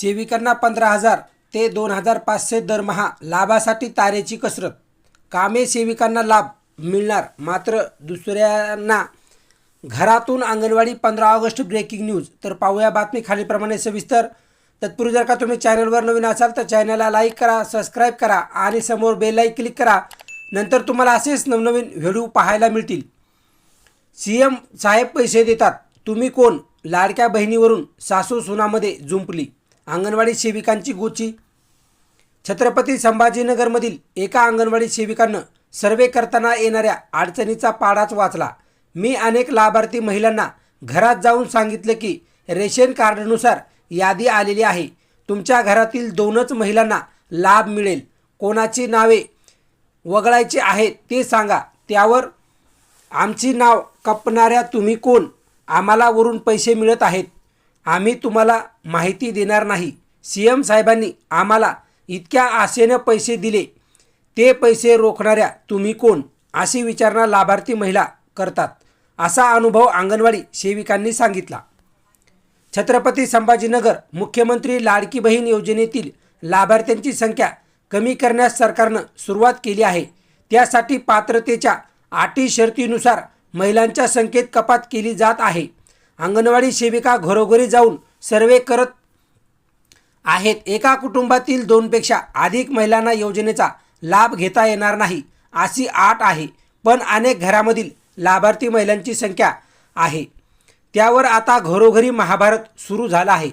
सेविकांना पंधरा हजार ते दोन हजार पाचशे दरमहा लाभासाठी तारेची कसरत. कामे सेविकांना लाभ मिळणार. मात्र दुसऱ्यांना घरातून अंगणवाडी पंधरा ऑगस्ट ब्रेकिंग न्यूज. तर पाहूया बातमी खालीलप्रमाणे सविस्तर. तत्पूर्वी जर का तुम्ही चॅनलवर नवीन असाल तर चॅनलला लाईक करा सबस्क्राईब करा आणि समोर बेलाईक क्लिक करा. नंतर तुम्हाला असेच नवनवीन व्हिडिओ पाहायला मिळतील. सी एम साहेब पैसे देतात. तुम्ही कोण? लाडक्या बहिणीवरून सासू सुनामध्ये जुंपली अंगणवाडी सेविकांची गोची. छत्रपती संभाजीनगरमधील एका अंगणवाडी सेविकांनं सर्वे करताना येणाऱ्या अडचणीचा पाडाच वाचला. मी अनेक लाभार्थी महिलांना घरात जाऊन सांगितलं की रेशन कार्डनुसार यादी आलेली आहे. तुमच्या घरातील दोनच महिलांना लाभ मिळेल. कोणाची नावे वगळायची आहेत ते सांगा. त्यावर आमची नाव कपणाऱ्या तुम्ही कोण? आम्हाला वरून पैसे मिळत आहेत. आम्ही तुम्हाला माहिती देणार नाही. सी एम साहेबांनी आम्हाला इतक्या आशेनं पैसे दिले. ते पैसे रोखणाऱ्या तुम्ही कोण? अशी विचारणा लाभार्थी महिला करतात. असा अनुभव अंगणवाडी सेविकांनी सांगितला. छत्रपती संभाजीनगर मुख्यमंत्री लाडकी बहीण योजनेतील लाभार्थ्यांची संख्या कमी करण्यास सरकारनं सुरुवात केली आहे. त्यासाठी पात्रतेच्या अटी शर्तीनुसार महिलांच्या संख्येत कपात केली जात आहे. अंगणवाडी सेविका घरोघरी जाऊन सर्वे करत आहेत. एका कुटुंबातील दोनपेक्षा अधिक महिलांना योजनेचा लाभ घेता येणार नाही अशी आट आहे. पण अनेक घरामधील लाभार्थी महिलांची संख्या आहे. त्यावर आता घरोघरी महाभारत सुरू झाला आहे.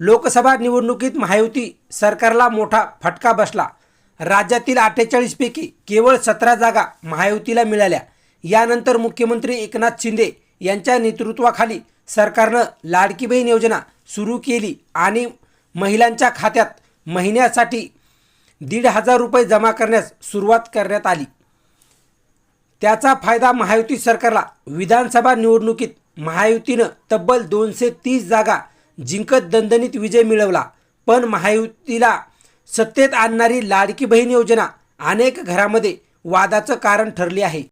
लोकसभा निवडणुकीत महायुती सरकारला मोठा फटका बसला. राज्यातील अठ्ठेचाळीसपैकी केवळ सतरा जागा महायुतीला मिळाल्या. यानंतर मुख्यमंत्री एकनाथ शिंदे यांच्या नेतृत्वाखाली सरकारनं लाडकी बहीण योजना सुरू केली आणि महिलांच्या खात्यात महिन्यासाठी दीड हजार रुपये जमा करण्यास सुरुवात करण्यात आली. त्याचा फायदा महायुती सरकारला विधानसभा निवडणुकीत महायुतीनं तब्बल दोनशे तीस जागा जिंकत दणदणीत विजय मिळवला. पण महायुतीला सत्तेत आणणारी लाडकी बहीण योजना अनेक घरामध्ये वादाचं कारण ठरली आहे.